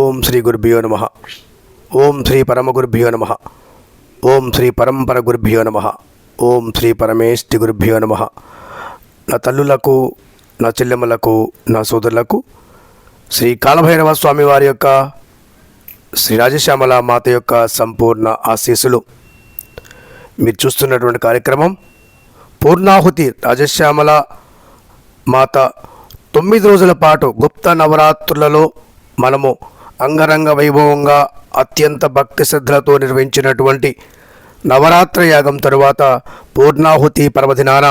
ఓం శ్రీ గురుభ్యో నమ. ఓం శ్రీ పరమ గురుభ్యో నమ. ఓం శ్రీ పరంపర గురుభ్యో నమ. ఓం శ్రీ పరమేష్టి గురుభ్యో నమ. నా తల్లులకు నా చెల్లెమ్మలకు నా సోదరులకు శ్రీ కాలభైరవ స్వామి వారి యొక్క శ్రీ రాజశ్యామల మాత యొక్క సంపూర్ణ ఆశీస్సులు. మీరు చూస్తున్నటువంటి కార్యక్రమం పూర్ణాహుతి రాజశ్యామల మాత తొమ్మిది రోజుల పాటు గుప్త నవరాత్రులలో మనము అంగరంగ వైభవంగా అత్యంత భక్తి శ్రద్ధలతో నిర్వహించినటువంటి నవరాత్ర యాగం తరువాత పూర్ణాహుతి పర్వదినాన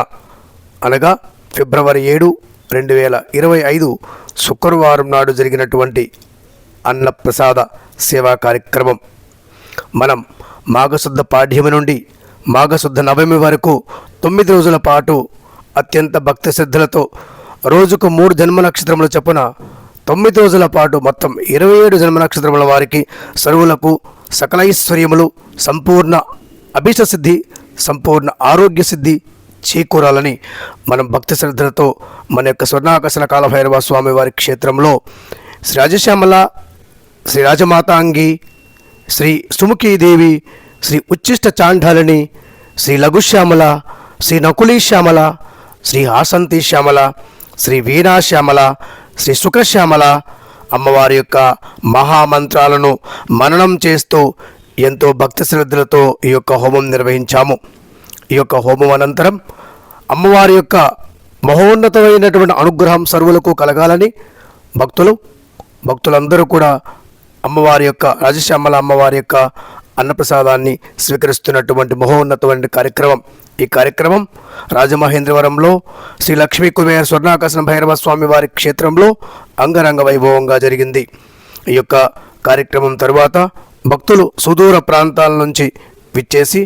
అనగా ఫిబ్రవరి ఏడు రెండు వేల ఇరవై ఐదు శుక్రవారం నాడు జరిగినటువంటి అన్నప్రసాద సేవా కార్యక్రమం. మనం మాఘశుద్ధ పాఠ్యమి నుండి మాఘశుద్ధ నవమి వరకు తొమ్మిది రోజుల పాటు అత్యంత భక్తి శ్రద్ధలతో రోజుకు మూడు జన్మ నక్షత్రముల చొప్పున తొమ్మిది రోజుల పాటు మొత్తం ఇరవై ఏడు జన్మ నక్షత్రముల వారికి సరువులకు సకలైశ్వర్యములు సంపూర్ణ అభిష్ట సిద్ధి సంపూర్ణ ఆరోగ్య సిద్ధి చేకూరాలని మనం భక్తి శ్రద్ధలతో మన యొక్క స్వర్ణాకర్షణ కాలభైరవ స్వామి వారి క్షేత్రంలో శ్రీ రాజశ్యామల శ్రీ రాజమాతాంగి శ్రీ సుముఖీదేవి శ్రీ ఉచ్చిష్ట చాండాలిని శ్రీ లఘుశ్యామల శ్రీ నకులీశ్యామల శ్రీ హాసంతి శ్యామల శ్రీ వీణాశ్యామల శ్రీ సుఖశ్యామల అమ్మవారి యొక్క మహామంత్రాలను మననం చేస్తూ ఎంతో భక్తి శ్రద్ధలతో ఈ యొక్క హోమం నిర్వహించాము. ఈ యొక్క హోమం అనంతరం అమ్మవారి యొక్క మహోన్నతమైనటువంటి అనుగ్రహం సర్వులకు కలగాలని భక్తులు భక్తులందరూ కూడా అమ్మవారి యొక్క రాజశ్యామల అమ్మవారి యొక్క అన్నప్రసాదాన్ని స్వీకరిస్తున్నటువంటి మహోన్నతమైన కార్యక్రమం ఈ కార్యక్రమం రాజమహేంద్రవరంలో శ్రీ లక్ష్మీ కుబేర స్వర్ణాకర్షణ భైరవ స్వామి వారి క్షేత్రంలో అంగరంగ వైభవంగా జరిగింది. ఈ యొక్క కార్యక్రమం తరువాత భక్తులు సుదూర ప్రాంతాల నుంచి విచ్చేసి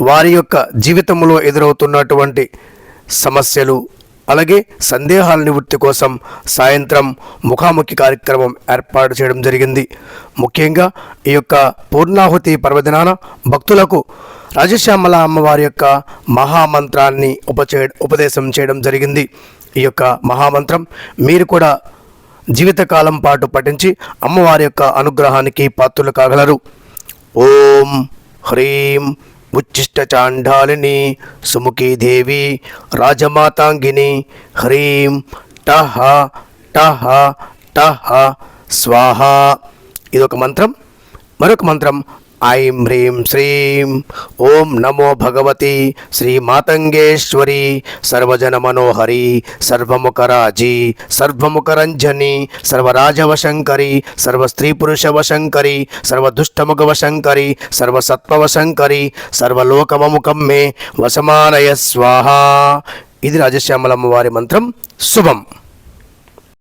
వారి యొక్క జీవితంలో ఎదురవుతున్నటువంటి సమస్యలు అలాగే సందేహాల నివృత్తి కోసం సాయంత్రం ముఖాముఖి కార్యక్రమం ఏర్పాటు చేయడం జరిగింది. ముఖ్యంగా ఈ యొక్క పూర్ణాహుతి పర్వదినాన భక్తులకు రాజశ్యామల అమ్మవారి యొక్క మహామంత్రాన్ని ఉపచే ఉపదేశం చేయడం జరిగింది. ఈ యొక్క మహామంత్రం మీరు కూడా జీవితకాలం పాటు పఠించి అమ్మవారి యొక్క అనుగ్రహానికి పాత్రులు కాగలరు. ఓం హ్రీం ఉచ్చిష్ట చాండాలిని సుముఖీ దేవి రాజమాతాంగిని హ్రీం టహ టహ టహ స్వాహ. ఇదొక మంత్రం. మరొక మంత్రం ఐం హ్రీం శ్రీం. ఓం నమో భగవతి శ్రీ మాతంగేశ్వరి. సర్వజన మనోహరి సర్వముఖరాజి సర్వముఖరంజని సర్వరాజవశంకరి సర్వస్త్రీ పురుషవశంకరి సర్వదుష్టముఖవశంకరి సర్వసత్వవశంకరి సర్వలోకమముఖం మే వసమానయ స్వాహ. ఇది రాజశ్యామలమ్మ వారి మంత్రం. శుభం.